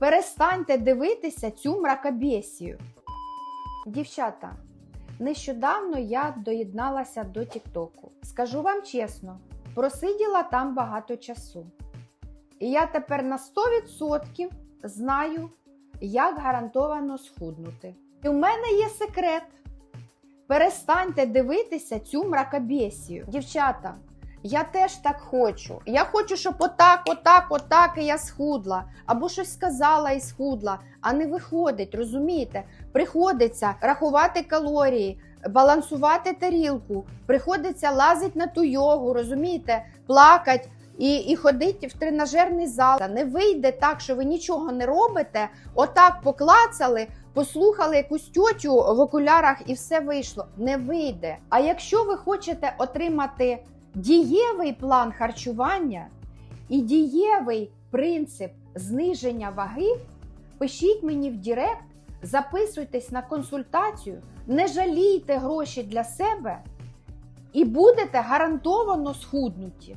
Перестаньте дивитися цю мракобесію. Дівчата, нещодавно я доєдналася до Тіктоку. Скажу вам чесно, просиділа там багато часу. І я тепер на 100% знаю, як гарантовано схуднути. І в мене є секрет. Перестаньте дивитися цю мракобесію. Дівчата, я теж так хочу. Я хочу, щоб отак, отак, отак і я схудла, або щось сказала і схудла, а не виходить, розумієте? Приходиться рахувати калорії, балансувати тарілку, приходиться лазити на ту йогу, розумієте, плакати і, і ходити в тренажерний зал. Не вийде так, що ви нічого не робите, отак поклацали, послухали якусь тьотю в окулярах і все вийшло. Не вийде. А якщо ви хочете отримати дієвий план харчування і дієвий принцип зниження ваги, пишіть мені в Директ, записуйтесь на консультацію, не жалійте гроші для себе і будете гарантовано схуднуті.